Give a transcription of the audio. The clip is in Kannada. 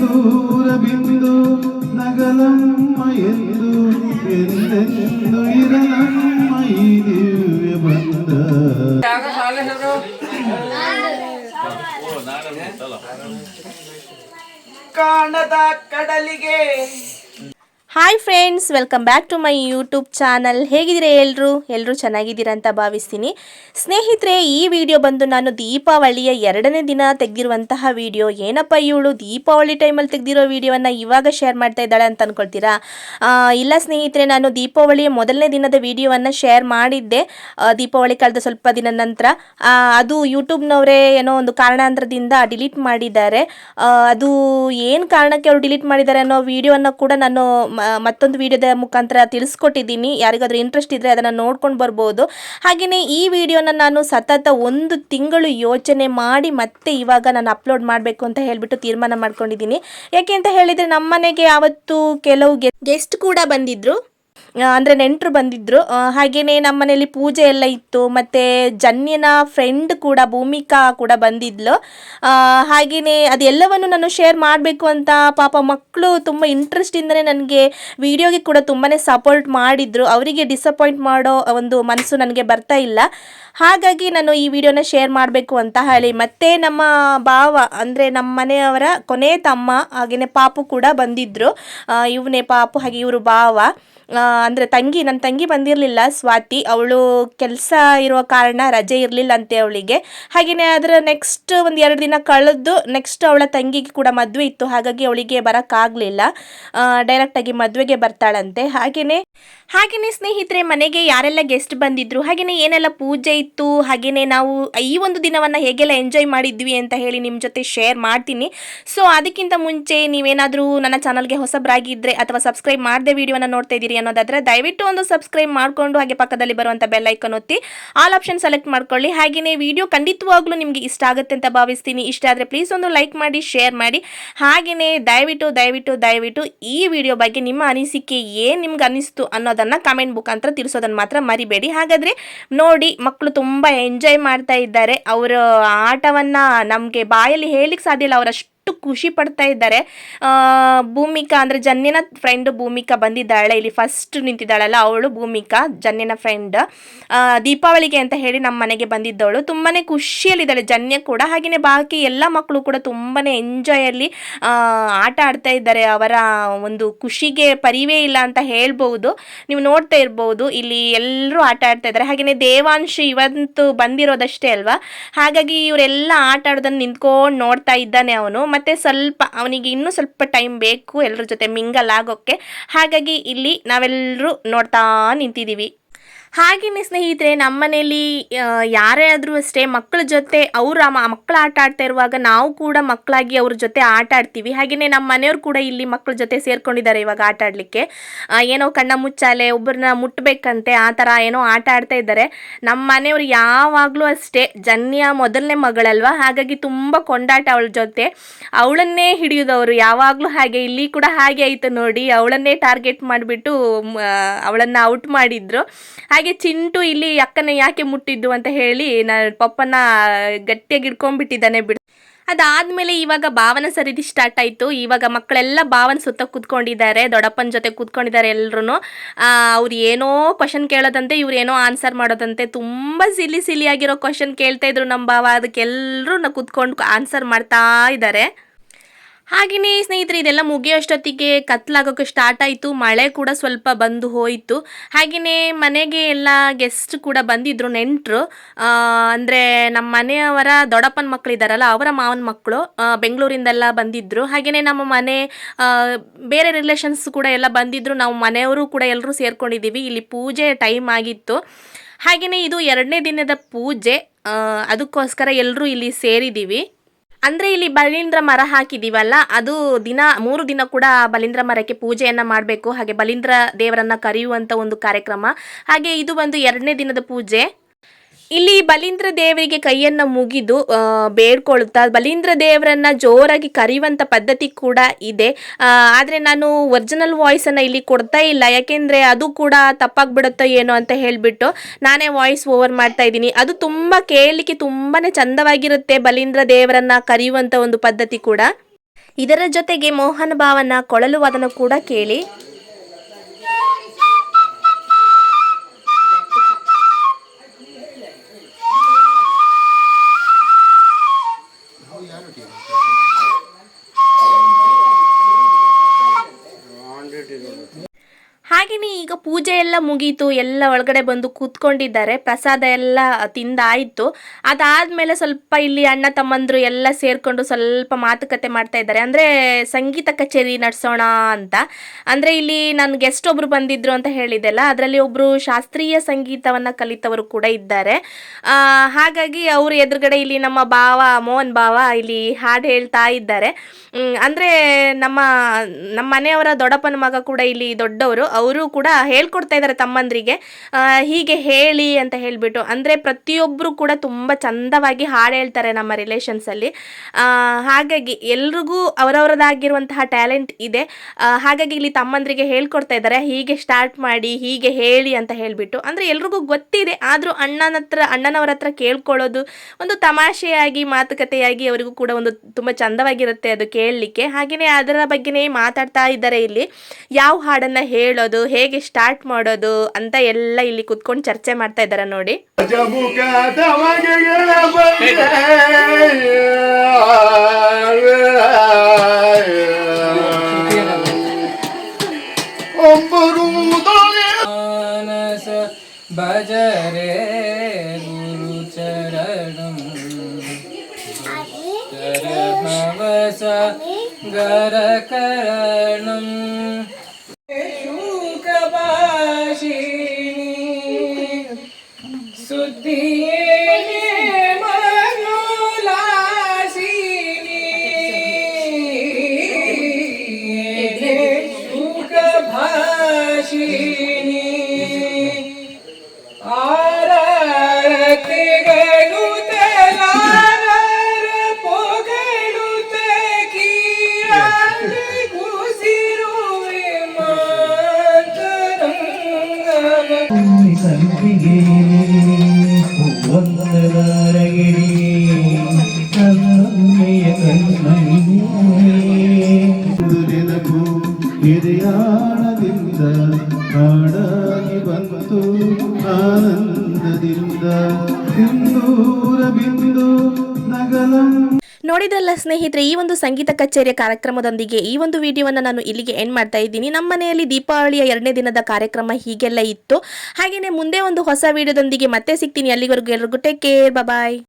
ದೂರ ಬಿಂದು ನಗಲಮ್ಮ ಎಂದು ಎಂದೆಂದು ಇರಲಮ್ಮ ಈ ದಿವ್ಯ ಬಂದ. ಕಾಣದ ಕಡಲಿಗೆ hi friends welcome back to my YouTube channel ಹೇಗಿದ್ದೀರಾ ಎಲ್ಲರೂ ಎಲ್ಲರೂ ಚೆನ್ನಾಗಿದ್ದೀರಾ ಅಂತ ಭಾವಿಸ್ತೀನಿ. ಸ್ನೇಹಿತರೆ, ಈ ವಿಡಿಯೋ ಬಂದು ನಾನು ದೀಪಾವಳಿಯ ಎರಡನೇ ದಿನ ತೆಗೆದಿರುವಂತಹ ವಿಡಿಯೋ ಏನಪ್ಪ ಇವಳು ದೀಪಾವಳಿ ಟೈಮಲ್ಲಿ ತೆಗೆದಿರೋ ವಿಡಿಯೋವನ್ನು ಇವಾಗ ಶೇರ್ ಮಾಡ್ತಾ ಇದ್ದಾಳೆ ಅಂತ ಅಂದ್ಕೊಳ್ತೀರಾ ಇಲ್ಲ ಸ್ನೇಹಿತರೆ, ನಾನು ದೀಪಾವಳಿಯ ಮೊದಲನೇ ದಿನದ ವಿಡಿಯೋವನ್ನು ಶೇರ್ ಮಾಡಿದ್ದೆ ದೀಪಾವಳಿ ಕಳೆದ ಸ್ವಲ್ಪ ದಿನ ನಂತರ. ಅದು ಯೂಟ್ಯೂಬ್ನವರೇ ಏನೋ ಒಂದು ಕಾರಣಾಂತರದಿಂದ ಡಿಲೀಟ್ ಮಾಡಿದ್ದಾರೆ. ಅದು ಏನು ಕಾರಣಕ್ಕೆ ಅವರು ಡಿಲೀಟ್ ಮಾಡಿದ್ದಾರೆ ಅನ್ನೋ ವಿಡಿಯೋವನ್ನು ಕೂಡ ನಾನು ಮತ್ತೊಂದು ವಿಡಿಯೋದ ಮುಖಾಂತರ ತಿಳಿಸ್ಕೊಟ್ಟಿದ್ದೀನಿ. ಯಾರಿಗಾದರೂ ಇಂಟ್ರೆಸ್ಟ್ ಇದ್ದರೆ ಅದನ್ನು ನೋಡ್ಕೊಂಡು ಬರ್ಬೋದು. ಹಾಗೆಯೇ ಈ ವಿಡಿಯೋನ ನಾನು ಸತತ ಒಂದು ತಿಂಗಳು ಯೋಚನೆ ಮಾಡಿ ಮತ್ತೆ ಇವಾಗ ನಾನು ಅಪ್ಲೋಡ್ ಮಾಡಬೇಕು ಅಂತ ಹೇಳಿಬಿಟ್ಟು ತೀರ್ಮಾನ ಮಾಡ್ಕೊಂಡಿದ್ದೀನಿ. ಯಾಕೆ ಅಂತ ಹೇಳಿದರೆ ನಮ್ಮನೆಗೆ ಆವತ್ತು ಕೆಲವು ಗೆಸ್ಟ್ ಕೂಡ ಬಂದಿದ್ದರು ಅಂದ್ರೆ ನೆಂಟರು ಬಂದಿದ್ದರು ಹಾಗೆಯೇ ನಮ್ಮ ಮನೇಲಿ ಪೂಜೆ ಎಲ್ಲ ಇತ್ತು, ಮತ್ತು ಜನ್ಯನ ಫ್ರೆಂಡ್ ಕೂಡ, ಭೂಮಿಕಾ ಕೂಡ ಬಂದಿದ್ಲು. ಹಾಗೆಯೇ ಅದೆಲ್ಲವನ್ನು ನಾನು ಶೇರ್ ಮಾಡಬೇಕು ಅಂತ ಪಾಪ ಮಕ್ಕಳು ತುಂಬ ಇಂಟ್ರೆಸ್ಟಿಂದನೇ ನನಗೆ ವಿಡಿಯೋಗೆ ಕೂಡ ತುಂಬಾ ಸಪೋರ್ಟ್ ಮಾಡಿದ್ರು. ಅವರಿಗೆ ಡಿಸಪಾಯಿಂಟ್ ಮಾಡೋ ಒಂದು ಮನಸ್ಸು ನನಗೆ ಬರ್ತಾ ಇಲ್ಲ. ಹಾಗಾಗಿ ನಾನು ಈ ವಿಡಿಯೋನ ಶೇರ್ ಮಾಡಬೇಕು ಅಂತ ಹೇಳಿ. ಮತ್ತೆ ನಮ್ಮ ಭಾವ, ಅಂದರೆ ನಮ್ಮ ಮನೆಯವರ ಕೊನೆ ತಮ್ಮ ಹಾಗೆಯೇ ಪಾಪು ಕೂಡ ಬಂದಿದ್ದರು ಇವನೇ ಪಾಪು, ಹಾಗೆ ಇವರು ಭಾವ. ಅಂದ್ರೆ ತಂಗಿ ನನ್ನ ತಂಗಿ ಬಂದಿರಲಿಲ್ಲ, ಸ್ವಾತಿ, ಅವಳು ಕೆಲಸ ಇರುವ ಕಾರಣ ರಜೆ ಇರಲಿಲ್ಲ ಅಂತೆ ಅವಳಿಗೆ. ಹಾಗೆಯೇ ಅದರ ನೆಕ್ಸ್ಟ್ ಒಂದು ಎರಡು ದಿನ ಕಳೆದು ನೆಕ್ಸ್ಟ್ ಅವಳ ತಂಗಿಗೆ ಕೂಡ ಮದುವೆ ಇತ್ತು, ಹಾಗಾಗಿ ಅವಳಿಗೆ ಬರೋಕ್ಕಾಗಲಿಲ್ಲ. ಡೈರೆಕ್ಟಾಗಿ ಮದುವೆಗೆ ಬರ್ತಾಳಂತೆ. ಹಾಗೆಯೇ ಹಾಗೆಯೇ ಸ್ನೇಹಿತರೆ, ಮನೆಗೆ ಯಾರೆಲ್ಲ ಗೆಸ್ಟ್ ಬಂದಿದ್ರು ಹಾಗೆಯೇ ಏನೆಲ್ಲ ಪೂಜೆ ಇತ್ತು ಹಾಗೆಯೇ ನಾವು ಈ ಒಂದು ದಿನವನ್ನು ಹೇಗೆಲ್ಲ ಎಂಜಾಯ್ ಮಾಡಿದ್ವಿ ಅಂತ ಹೇಳಿ ನಿಮ್ಮ ಜೊತೆ ಶೇರ್ ಮಾಡ್ತೀನಿ. ಸೊ ಅದಕ್ಕಿಂತ ಮುಂಚೆ ನೀವೇನಾದರೂ ನನ್ನ ಚಾನಲ್ಗೆ ಹೊಸಬ್ರಾಗಿದ್ದರೆ ಅಥವಾ ಸಬ್ಸ್ಕ್ರೈಬ್ ಮಾಡದೆ ವಿಡಿಯೋನ ನೋಡ್ತಾ ಇದ್ದೀರಿ ಅನ್ನೋದಾದರೆ ದಯವಿಟ್ಟು ಒಂದು ಸಬ್ಸ್ಕ್ರೈಬ್ ಮಾಡಿಕೊಂಡು ಹಾಗೆ ಪಕ್ಕದಲ್ಲಿ ಬರುವಂಥ ಐಕನ್ ಒತ್ತಿ ಆಲ್ ಆಪ್ಷನ್ ಸೆಲೆಕ್ಟ್ ಮಾಡ್ಕೊಳ್ಳಿ. ಹಾಗೆಯೇ ವಿಡಿಯೋ ಖಂಡಿತವಾಗ್ಲೂ ನಿಮಗೆ ಇಷ್ಟ ಆಗುತ್ತೆ ಅಂತ ಭಾವಿಸ್ತೀನಿ. ಇಷ್ಟ ಆದರೆ ಪ್ಲೀಸ್ ಒಂದು ಲೈಕ್ ಮಾಡಿ ಶೇರ್ ಮಾಡಿ. ಹಾಗೆಯೇ ದಯವಿಟ್ಟು ದಯವಿಟ್ಟು ದಯವಿಟ್ಟು ಈ ವಿಡಿಯೋ ಬಗ್ಗೆ ನಿಮ್ಮ ಅನಿಸಿಕೆ ಏನು ನಿಮ್ಗೆ ಅನಿಸ್ತು ಅನ್ನೋದನ್ನು ಕಮೆಂಟ್ ಮುಖಾಂತರ ತಿಳಿಸೋದನ್ನು ಮಾತ್ರ ಮರಿಬೇಡಿ. ಹಾಗಾದರೆ ನೋಡಿ ಮಕ್ಕಳು ತುಂಬ ಎಂಜಾಯ್ ಮಾಡ್ತಾ ಇದ್ದಾರೆ. ಅವರ ಆಟವನ್ನು ನಮಗೆ ಬಾಯಲ್ಲಿ ಹೇಳಿಕ್ಕೆ ಸಾಧ್ಯ ಇಲ್ಲ. ಅವರಷ್ಟು ಖುಷಿ ಪಡ್ತಾ ಇದ್ದಾರೆ. ಭೂಮಿಕಾ ಅಂದರೆ ಜನ್ಯನ ಫ್ರೆಂಡ್ ಭೂಮಿಕಾ ಬಂದಿದ್ದಾಳೆ. ಇಲ್ಲಿ ಫಸ್ಟ್ ನಿಂತಿದ್ದಾಳಲ್ಲ, ಅವಳು ಭೂಮಿಕಾ, ಜನ್ಯನ ಫ್ರೆಂಡ್ ದೀಪಾವಳಿಗೆ ಅಂತ ಹೇಳಿ ನಮ್ಮ ಮನೆಗೆ ಬಂದಿದ್ದವಳು. ತುಂಬಾ ಖುಷಿಯಲ್ಲಿದ್ದಾಳೆ. ಜನ್ಯ ಕೂಡ ಹಾಗೆಯೇ ಬಾಕಿ ಎಲ್ಲ ಮಕ್ಕಳು ಕೂಡ ತುಂಬಾ ಎಂಜಾಯಲ್ಲಿ ಆಟ ಆಡ್ತಾ ಇದ್ದಾರೆ. ಅವರ ಒಂದು ಖುಷಿಗೆ ಪರಿವೇ ಇಲ್ಲ ಅಂತ ಹೇಳ್ಬೋದು ನೀವು ನೋಡ್ತಾ ಇರ್ಬೋದು, ಇಲ್ಲಿ ಎಲ್ಲರೂ ಆಟ ಆಡ್ತಾ ಇದ್ದಾರೆ. ಹಾಗೆಯೇ ದೇವಾಂಶ ಇವತ್ತು ಬಂದಿರೋದಷ್ಟೇ ಅಲ್ವಾ? ಹಾಗಾಗಿ ಇವರೆಲ್ಲ ಆಟ ಆಡೋದನ್ನು ನಿಂತ್ಕೊಂಡು ನೋಡ್ತಾ ಇದ್ದಾನೆ ಅವನು. ಮತ್ತೆ ಸ್ವಲ್ಪ ಅವನಿಗೆ ಇನ್ನೂ ಸ್ವಲ್ಪ ಟೈಮ್ ಬೇಕು ಎಲ್ಲರ ಜೊತೆ ಮಿಂಗಲ್ ಆಗೋಕ್ಕೆ. ಹಾಗಾಗಿ ಇಲ್ಲಿ ನಾವೆಲ್ಲರೂ ನೋಡ್ತಾ ನಿಂತಿದ್ದೀವಿ. ಹಾಗೆಯೇ ಸ್ನೇಹಿತರೆ, ನಮ್ಮ ಮನೇಲಿ ಯಾರೇ ಆದರೂ ಅಷ್ಟೇ ಮಕ್ಕಳ ಜೊತೆ ಅವ್ರ ಮಕ್ಕಳು ಆಟ ಆಡ್ತಾ ಇರುವಾಗ ನಾವು ಕೂಡ ಮಕ್ಕಳಾಗಿ ಅವ್ರ ಜೊತೆ ಆಟ ಆಡ್ತೀವಿ. ಹಾಗೆಯೇ ನಮ್ಮ ಮನೆಯವ್ರು ಕೂಡ ಇಲ್ಲಿ ಮಕ್ಕಳ ಜೊತೆ ಸೇರ್ಕೊಂಡಿದ್ದಾರೆ ಇವಾಗ ಆಟ ಆಡಲಿಕ್ಕೆ. ಏನೋ ಕಣ್ಣ ಮುಚ್ಚಾಲೆ ಒಬ್ಬರನ್ನ ಮುಟ್ಟಬೇಕಂತೆ ಆ ಥರ ಏನೋ ಆಟ ಆಡ್ತಾ ಇದ್ದಾರೆ. ನಮ್ಮ ಮನೆಯವರು ಯಾವಾಗಲೂ ಅಷ್ಟೇ, ಜನ್ಯ ಮೊದಲನೇ ಮಗಳಲ್ವಾ? ಹಾಗಾಗಿ ತುಂಬ ಕೊಂಡಾಟ ಅವಳ ಜೊತೆ. ಅವಳನ್ನೇ ಹಿಡಿಯೋದವರು ಯಾವಾಗಲೂ ಹಾಗೆ, ಇಲ್ಲಿ ಕೂಡ ಹಾಗೆ ಆಯಿತು ನೋಡಿ, ಅವಳನ್ನೇ ಟಾರ್ಗೆಟ್ ಮಾಡಿಬಿಟ್ಟು ಅವಳನ್ನು ಔಟ್ ಮಾಡಿದ್ರು. ಹಾಗೆ ಚಿಂಟು ಇಲ್ಲಿ ಅಕ್ಕನ ಯಾಕೆ ಮುಟ್ಟಿದ್ದು ಅಂತ ಹೇಳಿ ನಾನು ಪಪ್ಪನ ಗಟ್ಟಿಯಾಗಿ ಹಿಡ್ಕೊಂಡ್ಬಿಟ್ಟಿದ್ದಾನೆ ಬಿಡು. ಅದಾದ್ಮೇಲೆ ಇವಾಗ ಭಾವನ ಸರಿದಿ ಸ್ಟಾರ್ಟ್ ಆಯಿತು. ಇವಾಗ ಮಕ್ಕಳೆಲ್ಲ ಭಾವನ ಸುತ್ತ ಕೂತ್ಕೊಂಡಿದ್ದಾರೆ, ದೊಡ್ಡಪ್ಪನ ಜೊತೆ ಕೂತ್ಕೊಂಡಿದ್ದಾರೆ ಎಲ್ಲರೂ ಅವ್ರು ಏನೋ ಕ್ವಶನ್ ಕೇಳೋದಂತೆ, ಇವ್ರು ಏನೋ ಆನ್ಸರ್ ಮಾಡೋದಂತೆ. ತುಂಬ ಸಿಲಿ ಸಿಲಿಯಾಗಿರೋ ಕ್ವಶನ್ ಕೇಳ್ತಾ ಇದ್ರು ನಮ್ಮ ಭಾವ. ಅದಕ್ಕೆಲ್ಲರೂ ಕೂತ್ಕೊಂಡು ಆನ್ಸರ್ ಮಾಡ್ತಾ ಇದ್ದಾರೆ. ಹಾಗೆಯೇ ಸ್ನೇಹಿತರೆ, ಇದೆಲ್ಲ ಮುಗಿಯೋಷ್ಟೊತ್ತಿಗೆ ಕತ್ಲಾಗೋಕೆ ಸ್ಟಾರ್ಟ್ ಆಯಿತು. ಮಳೆ ಕೂಡ ಸ್ವಲ್ಪ ಬಂದು ಹೋಯಿತು. ಹಾಗೆಯೇ ಮನೆಗೆ ಎಲ್ಲ ಗೆಸ್ಟ್ ಕೂಡ ಬಂದಿದ್ದರು ನೆಂಟರು. ಅಂದರೆ ನಮ್ಮ ಮನೆಯವರ ದೊಡ್ಡಪ್ಪನ ಮಕ್ಕಳಿದ್ದಾರಲ್ಲ ಅವರ ಮಾವನ ಮಕ್ಕಳು ಬೆಂಗಳೂರಿಂದೆಲ್ಲ ಬಂದಿದ್ದರು ಹಾಗೆಯೇ ನಮ್ಮ ಮನೆ ಬೇರೆ ರಿಲೇಷನ್ಸ್ ಕೂಡ ಎಲ್ಲ ಬಂದಿದ್ದರು ನಾವು ಮನೆಯವರು ಕೂಡ ಎಲ್ಲರೂ ಸೇರ್ಕೊಂಡಿದ್ದೀವಿ. ಇಲ್ಲಿ ಪೂಜೆ ಟೈಮ್ ಆಗಿತ್ತು. ಹಾಗೆಯೇ ಇದು ಎರಡನೇ ದಿನದ ಪೂಜೆ. ಅದಕ್ಕೋಸ್ಕರ ಎಲ್ಲರೂ ಇಲ್ಲಿ ಸೇರಿದ್ದೀವಿ. ಅಂದರೆ ಇಲ್ಲಿ ಬಲೀಂದ್ರ ಮರ ಹಾಕಿದ್ದೀವಲ್ಲ ಅದು ದಿನ, ಮೂರು ದಿನ ಕೂಡ ಬಲೀಂದ್ರ ಮರಕ್ಕೆ ಪೂಜೆಯನ್ನು ಮಾಡಬೇಕು. ಹಾಗೆ ಬಲೀಂದ್ರ ದೇವರನ್ನ ಕರೆಯುವಂಥ ಒಂದು ಕಾರ್ಯಕ್ರಮ. ಹಾಗೆ ಇದು ಒಂದು ಎರಡನೇ ದಿನದ ಪೂಜೆ. ಇಲ್ಲಿ ಬಲೀಂದ್ರ ದೇವರಿಗೆ ಕೈಯನ್ನ ಮುಗಿದು ಬೇಡ್ಕೊಳ್ತಾ, ಬಲೀಂದ್ರ ದೇವರನ್ನ ಜೋರಾಗಿ ಕರೆಯುವಂತ ಪದ್ಧತಿ ಕೂಡ ಇದೆ. ಆದರೆ ನಾನು ಒರಿಜಿನಲ್ ವಾಯ್ಸನ್ನು ಇಲ್ಲಿ ಕೊಡ್ತಾ ಇಲ್ಲ. ಯಾಕೆಂದ್ರೆ ಅದು ಕೂಡ ತಪ್ಪಾಗ್ಬಿಡುತ್ತೋ ಏನೋ ಅಂತ ಹೇಳ್ಬಿಟ್ಟು ನಾನೇ ವಾಯ್ಸ್ ಓವರ್ ಮಾಡ್ತಾ ಇದ್ದೀನಿ. ಅದು ತುಂಬಾ ಕೇಳಲಿಕ್ಕೆ ತುಂಬಾನೇ ಚಂದವಾಗಿರುತ್ತೆ ಬಲೀಂದ್ರ ದೇವರನ್ನ ಕರೆಯುವಂತ ಒಂದು ಪದ್ಧತಿ ಕೂಡ. ಇದರ ಜೊತೆಗೆ ಮೋಹನ ಭಾವನ ಕೊಳಲು ವಾದನ ಕೂಡ ಕೇಳಿ. ಮುಗೀತು, ಎಲ್ಲ ಒಳಗಡೆ ಬಂದು ಕೂತ್ಕೊಂಡಿದ್ದಾರೆ, ಪ್ರಸಾದ ಎಲ್ಲ ತಿಂದಾಯಿತು. ಅದಾದಮೇಲೆ ಸ್ವಲ್ಪ ಇಲ್ಲಿ ಅಣ್ಣ ತಮ್ಮಂದರು ಎಲ್ಲ ಸೇರಿಕೊಂಡು ಸ್ವಲ್ಪ ಮಾತುಕತೆ ಮಾಡ್ತಾ ಇದ್ದಾರೆ. ಅಂದರೆ ಸಂಗೀತ ಕಚೇರಿ ನಡೆಸೋಣ ಅಂತ. ಅಂದರೆ ಇಲ್ಲಿ ನಾನು ಗೆಸ್ಟ್ ಒಬ್ರು ಬಂದಿದ್ರು ಅಂತ ಹೇಳಿದೆಲ್ಲ ಅದರಲ್ಲಿ ಒಬ್ಬರು ಶಾಸ್ತ್ರೀಯ ಸಂಗೀತವನ್ನು ಕಲಿತವರು ಕೂಡ ಇದ್ದಾರೆ. ಹಾಗಾಗಿ ಅವರು ಎದುರುಗಡೆ ಇಲ್ಲಿ ನಮ್ಮ ಭಾವ, ಮೋಹನ್ ಭಾವ ಇಲ್ಲಿ ಹಾಡು ಹೇಳ್ತಾ ಇದ್ದಾರೆ. ಅಂದರೆ ಅಂದ್ರೆ ನಮ್ಮ ನಮ್ಮ ಮನೆಯವರ ದೊಡ್ಡಪ್ಪನ ಮಗ ಕೂಡ ಇಲ್ಲಿ ದೊಡ್ಡವರು, ಅವರು ಕೂಡ ಹೇಳ್ಕೊಡ್ತಾ ಇದ್ದಾರೆ. ತಮ್ಮಂದ್ರಿಗೆ. ಆ, ಹೀಗೆ ಹೇಳಿ ಅಂತ ಹೇಳಿಬಿಟ್ಟು ಅಂದರೆ ಪ್ರತಿಯೊಬ್ಬರು ಕೂಡ ತುಂಬ ಚಂದವಾಗಿ ಹಾಡು ಹೇಳ್ತಾರೆ ನಮ್ಮ ರಿಲೇಷನ್ಸಲ್ಲಿ ಹಾಗಾಗಿ ಎಲ್ರಿಗೂ ಅವರವರದಾಗಿರುವಂತಹ ಟ್ಯಾಲೆಂಟ್ ಇದೆ. ಹಾಗಾಗಿ ಇಲ್ಲಿ ತಮ್ಮಂದ್ರಿಗೆ ಹೇಳ್ಕೊಡ್ತಾ ಇದ್ದಾರೆ ಹೀಗೆ ಸ್ಟಾರ್ಟ್ ಮಾಡಿ ಹೀಗೆ ಹೇಳಿ ಅಂತ ಹೇಳಿಬಿಟ್ಟು. ಅಂದರೆ ಎಲ್ರಿಗೂ ಗೊತ್ತಿದೆ ಆದರೂ ಅಣ್ಣನ ಹತ್ರ ಅಣ್ಣನವರ ಹತ್ರ ಕೇಳ್ಕೊಳ್ಳೋದು ಒಂದು ತಮಾಷೆಯಾಗಿ ಮಾತುಕತೆಯಾಗಿ ಅವರಿಗೂ ಕೂಡ ಒಂದು ತುಂಬ ಚಂದವಾಗಿರುತ್ತೆ ಅದು ಕೇಳಲಿಕ್ಕೆ. ಹಾಗೆಯೇ ಅದರ ಬಗ್ಗೆನೇ ಮಾತಾಡ್ತಾ ಇದ್ದಾರೆ ಇಲ್ಲಿ. ಯಾವ ಹಾಡನ್ನು ಹೇಳೋದು ಹೇಗೆ ಸ್ಟಾರ್ಟ್ ಮಾಡೋದು ಅಂತ ಎಲ್ಲ ಇಲ್ಲಿ ಕುತ್ಕೊಂಡು ಚರ್ಚೆ ಮಾಡ್ತಾ ಇದ್ದಾರೆ ನೋಡಿ. ಗುರು ನೋಡಿದ್ರಲ್ಲ ಸ್ನೇಹಿತರೆ, ಈ ಒಂದು ಸಂಗೀತ ಕಚೇರಿಯ ಕಾರ್ಯಕ್ರಮದೊಂದಿಗೆ ಈ ಒಂದು ವಿಡಿಯೋವನ್ನು ನಾನು ಇಲ್ಲಿಗೆ ಎಂಡ್ ಮಾಡ್ತಾ ಇದ್ದೀನಿ. ನಮ್ಮ ಮನೆಯಲ್ಲಿ ದೀಪಾವಳಿಯ ಎರಡನೇ ದಿನದ ಕಾರ್ಯಕ್ರಮ ಹೀಗೆಲ್ಲ ಇತ್ತು. ಹಾಗೆಯೇ ಮುಂದೆ ಒಂದು ಹೊಸ ವಿಡಿಯೋದೊಂದಿಗೆ ಮತ್ತೆ ಸಿಗ್ತೀನಿ. ಅಲ್ಲಿವರೆಗೂ ಎಲ್ರಿಗೂ ಟೇಕ್ ಕೇರ್ ಬಾಯ್